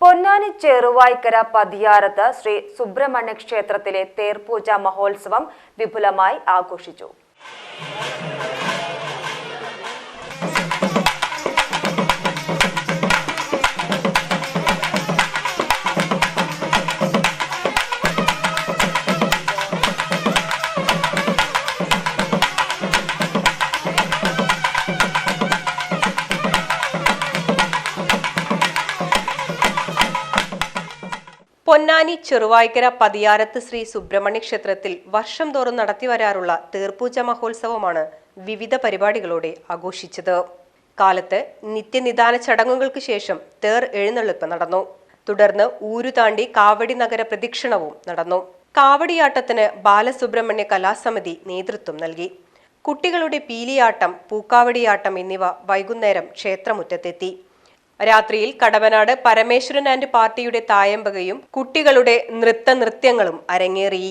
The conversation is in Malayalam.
പൊന്നാനി ചെറുവായ്ക്കര പതിയാറത്ത് ശ്രീ സുബ്രഹ്മണ്യ ക്ഷേത്രത്തിലെ തേർപൂജ മഹോത്സവം വിപുലമായി ആഘോഷിച്ചു. പൊന്നാനി ചെറുവായ്ക്കര പതിയാരത്ത് ശ്രീ സുബ്രഹ്മണ്യ ക്ഷേത്രത്തിൽ വർഷം തോറും നടത്തിവരാറുള്ള തീർപ്പൂജ മഹോത്സവമാണ് വിവിധ പരിപാടികളോടെ ആഘോഷിച്ചത്. കാലത്ത് നിത്യനിദാന ചടങ്ങുകൾക്ക് ശേഷം തേർ എഴുന്നള്ളിപ്പ് നടന്നു. തുടർന്ന് ഊരുതാണ്ടി കാവടി നഗര പ്രദക്ഷിണവും നടന്നു. കാവടിയാട്ടത്തിന് ബാലസുബ്രഹ്മണ്യ കലാസമിതി നേതൃത്വം നൽകി. കുട്ടികളുടെ പീലിയാട്ടം പൂക്കാവടിയാട്ടം എന്നിവ വൈകുന്നേരം ക്ഷേത്രമുറ്റത്തെത്തി. രാത്രിയിൽ കടവനാട് പരമേശ്വരൻ ആൻഡ് പാർട്ടിയുടെ തായമ്പകയും കുട്ടികളുടെ നൃത്ത നൃത്യങ്ങളും അരങ്ങേറി.